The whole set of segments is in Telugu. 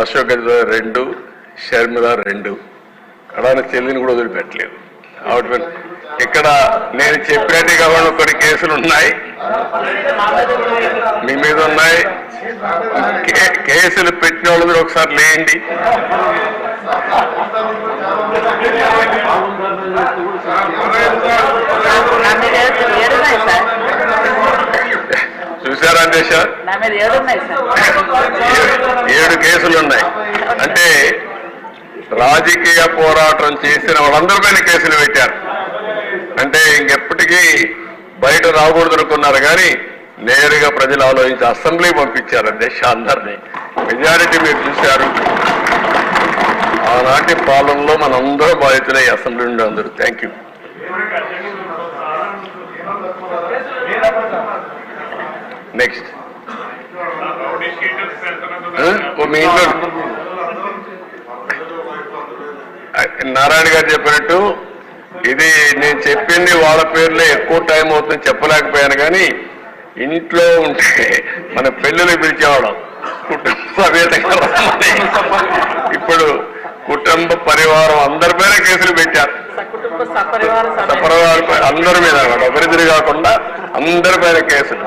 అశోక్ గజరాజ్ రెండు షర్మిల రెండు. కడాన చెల్లిని కూడా వదిలిపెట్టలేదు. ఆవిడ ఇక్కడ నేను చెప్పినట్టు కాకుండా కొన్ని కేసులు ఉన్నాయి. మీ మీద ఉన్నాయి. కే- కేసులు పెట్టిన వాళ్ళు మీరు ఒకసారి లేండి సార్. దేశ మీద ఏడు ఉన్నాయి సార్. ఏడు కేసులు ఉన్నాయి. అంటే రాజకీయ పోరాటం చేసిన వాళ్ళందరిపైన కేసులు పెట్టారు. అంటే ఇంకెప్పటికీ బయట రాకూడదు అనుకున్నారు కానీ నేరుగా ప్రజలు ఆలోచించి అసెంబ్లీ పంపించారు అధ్యక్ష అందరినీ. మెజారిటీ మీరు చూశారు. ఆనాటి పాలనలో మనందరూ బాధితులై అసెంబ్లీ నుండి అందరూ. థ్యాంక్ యూ నెక్స్ట్ మీ ఇంట్లో నారాయణ గారు చెప్పినట్టు ఇది నేను చెప్పింది వాళ్ళ పేర్లే ఎక్కువ టైం అవుతుంది చెప్పలేకపోయాను కానీ ఇంట్లో ఉంటే మన పెళ్ళిళ్ళు పిలిచేవాళ్ళం. కుటుంబ రమ్మని. ఇప్పుడు కుటుంబ పరివారం అందరి పేరే కేసులు పెట్టారు. సపరివార అందరి మీద. ఒకరిద్దరు కాకుండా అందరి పైన కేసులు.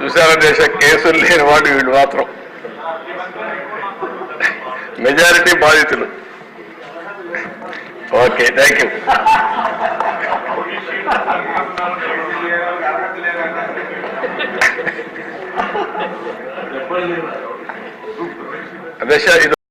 చూసారా దేశ కేసులు లేని వాళ్ళు వీళ్ళు మాత్రం. మెజారిటీ బాధితులు. Okay thank you. అధ్యక్ష ఇది